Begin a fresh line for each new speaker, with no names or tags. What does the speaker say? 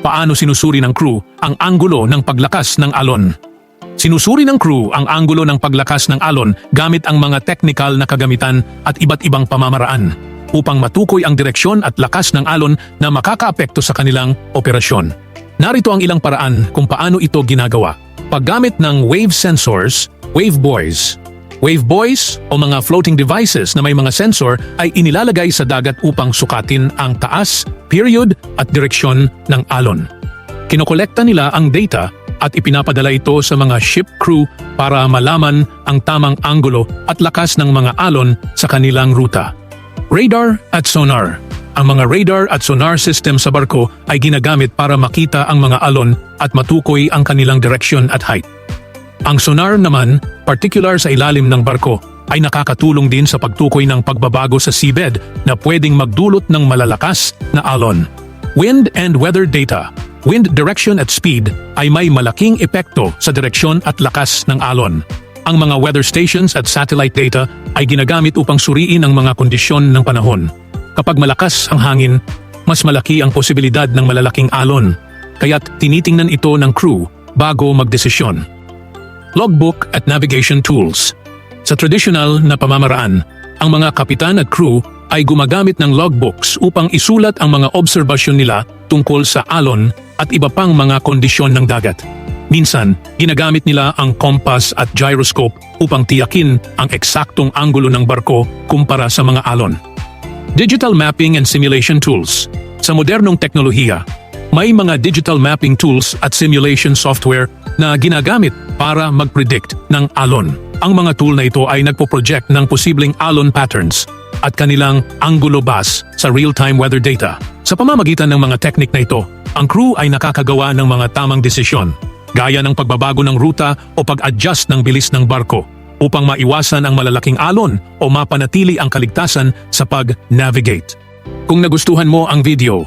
paano sinusuri ng crew ang anggulo ng paglakas ng alon. Sinusuri ng crew ang anggulo ng paglakas ng alon gamit ang mga technical na kagamitan at iba't ibang pamamaraan upang matukoy ang direksyon at lakas ng alon na makakaapekto sa kanilang operasyon. Narito ang ilang paraan kung paano ito ginagawa. Paggamit ng wave sensors, wave buoys. Wave buoys o mga floating devices na may mga sensor ay inilalagay sa dagat upang sukatin ang taas, period at direksyon ng alon. Kinokolekta nila ang data at ipinapadala ito sa mga ship crew para malaman ang tamang anggulo at lakas ng mga alon sa kanilang ruta. Radar at sonar. Ang mga radar at sonar system sa barko ay ginagamit para makita ang mga alon at matukoy ang kanilang direksyon at height. Ang sonar naman, particular sa ilalim ng barko, ay nakakatulong din sa pagtukoy ng pagbabago sa seabed na pwedeng magdulot ng malalakas na alon. Wind and weather data. Wind direction at speed ay may malaking epekto sa direksyon at lakas ng alon. Ang mga weather stations at satellite data ay ginagamit upang suriin ang mga kondisyon ng panahon. Kapag malakas ang hangin, mas malaki ang posibilidad ng malalaking alon, kaya't tinitingnan ito ng crew bago magdesisyon. Logbook at navigation tools. Sa traditional na pamamaraan, ang mga kapitan at crew ay gumagamit ng logbooks upang isulat ang mga obserbasyon nila tungkol sa alon at iba pang mga kondisyon ng dagat. Minsan, ginagamit nila ang compass at gyroscope upang tiyakin ang eksaktong anggulo ng barko kumpara sa mga alon. Digital mapping and simulation tools. Sa modernong teknolohiya, may mga digital mapping tools at simulation software na ginagamit para mag-predict ng alon. Ang mga tool na ito ay nagpo-project ng posibleng alon patterns at kanilang angulo bus sa real-time weather data. Sa pamamagitan ng mga teknik na ito, ang crew ay nakakagawa ng mga tamang desisyon, gaya ng pagbabago ng ruta o pag-adjust ng bilis ng barko upang maiwasan ang malalaking alon o mapanatili ang kaligtasan sa pag-navigate. Kung nagustuhan mo ang video,